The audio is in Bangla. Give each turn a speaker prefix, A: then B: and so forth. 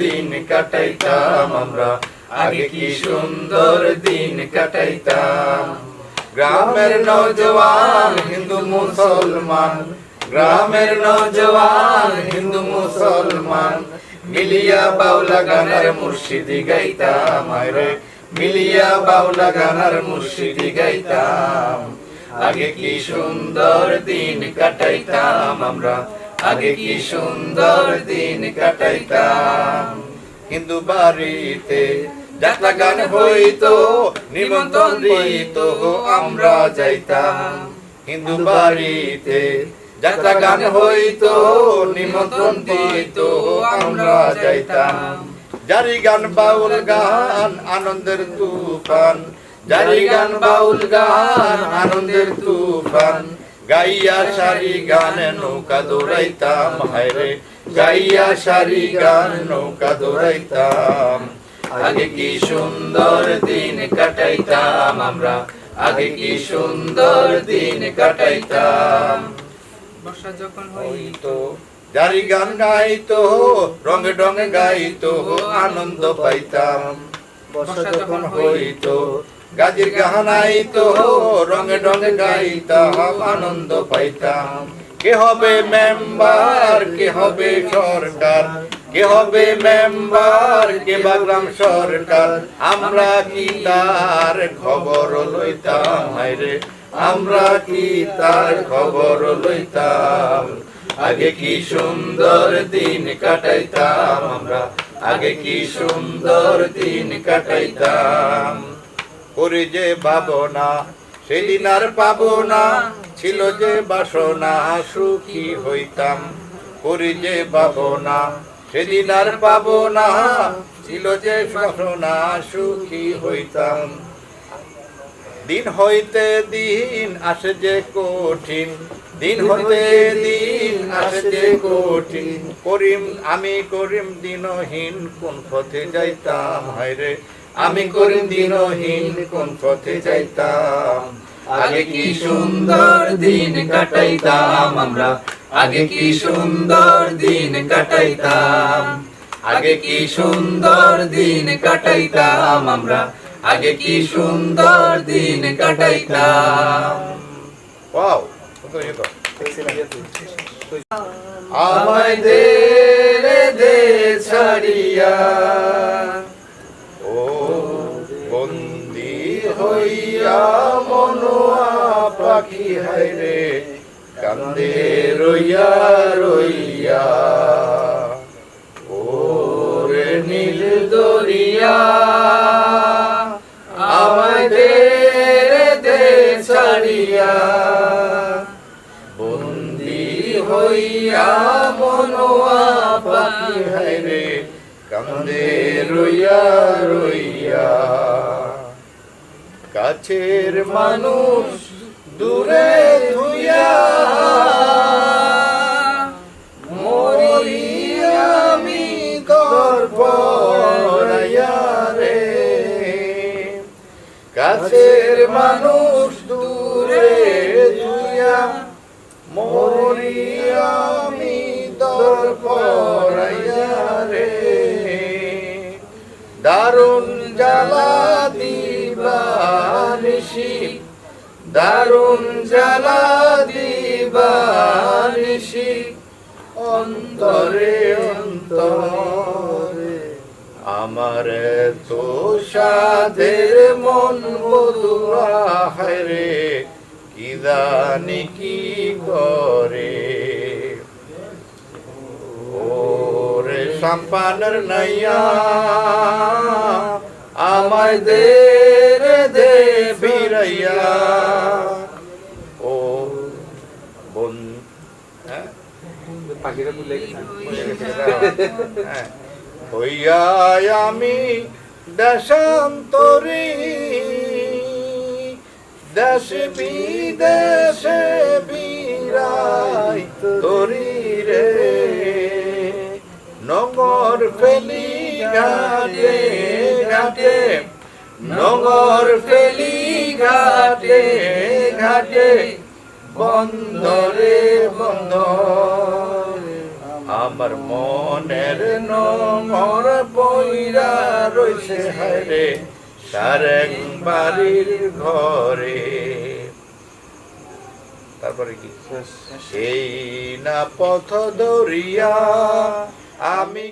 A: দিন কাটাইতাম আমরা। আগে কি সুন্দর দিন কাটাইতাম? গ্রামের নজওয়ান হিন্দু মুসলমান, গ্রামের নজওয়ান হিন্দু মুসলমান, মিলিয়া বাউলা গানার মুর্শিদি গাইতাম রে মিলিয়া বাউলা গানার মুর্শিদি গাইতাম। আগে কি সুন্দর দিন কাটাইতাম আমরা আগে কি সুন্দর দিন কাটাইতাম? হিন্দু বাড়িতে যাত্রা গান হইতো, নিমন্ত্রণ দিত, আমরা যাইতাম। হিন্দু বাড়িতে যাত্রা গান হইতো, নিমন্ত্রণ দিত, আমরা যাইতাম। জারি গান, বাউল গান, আনন্দের তুফান। জারি গান, বাউল গান, আনন্দের তুফান। গাইয়া সারি গান নৌকা দৌড়াইতাম হায়রে গাইয়া সারি গান নৌকা দৌড়াইতাম। আগে কি সুন্দর দিন কাটাইতাম আমরা। আগে কি সুন্দর দিন কাটাইতাম।
B: বর্ষা যখন হইতো
A: জারি গান গাইতো রঙে রঙে গাইতো আনন্দ পাইতাম। বর্ষা যখন হইতো গাজির গান আইতো রঙে রঙে গাইতাম আনন্দ পাইতাম। কে হবে মেম্বার, কে হবে সরকার? কে হবে মেম্বার, কে বাগরাম সরকার? আমরা কি তার খবর লইতাম? হায়রে আমরা কি তার খবর লইতাম? আগে কি সুন্দর দিন কাটাইতাম আমরা? আগে কি সুন্দর দিন কাটাইতাম? করে যে ভাবনা সেদিন আর পাবো না ছিল যে বাসনা, সুখী হইতাম। করি যে ভাবনা সেদিন আর পাবো না ছিল যে বাসনা, সুখী হইতাম। দিন হইতে দিন আসে যে কঠিন, দিন হইতে দিন আসে যে কঠিন। করিম, আমি করিম, দিনহীন কোন পথে যাইতাম? হায়রে আমি করিম দিনহীন কোন পথে যাইতাম। আগে কি সুন্দর দিন কাটাইতাম আমরা? আগে কি সুন্দর দিন কাটাইতাম? আগে কি সুন্দর দিন কাটাইতাম আমরা? আগে কি সুন্দর দিন কাটাইতাম? ওয়াও আমায় দে রে দে ছাড়িয়া হইয়া মনোয়া পাখি হাইরে কান্দে রইয়া রইয়া। ওরে নীল দরিয়া, আমায় দে দে ছাড়িয়া। বন্দি হইয়া মনোয়া পাখি হাইরে কান্দে রইয়া রইয়া। কাছের মানুষ দূরে ধুইয়া মরি আমি রে। কাছের মানুষ দূরে ধুইয়া মরি আমি রে। দারুণ জ্বালা দিবানিসি দারুণ জ্বালা দিবানিসি অন্তরে অন্তরে। আমার তো সাধের মন রে, কি জানি কি করে। সাম্পানের নাইয়া, আমায় দে হ্যাঁ। আমি দেশান্তরী। দেশে বিদেশে বিরাই তরি রে। নগর ফেলি ঘাটে ঘাটে। নগর ফেলি ঘাটে ঘাটে। বন্দরে বন্দরে। আমার মনের নমর পইরা রইছে হায়রে সারেং বাড়ির ঘরে। তারপরে কি? সেই না পথ দরিয়া আমি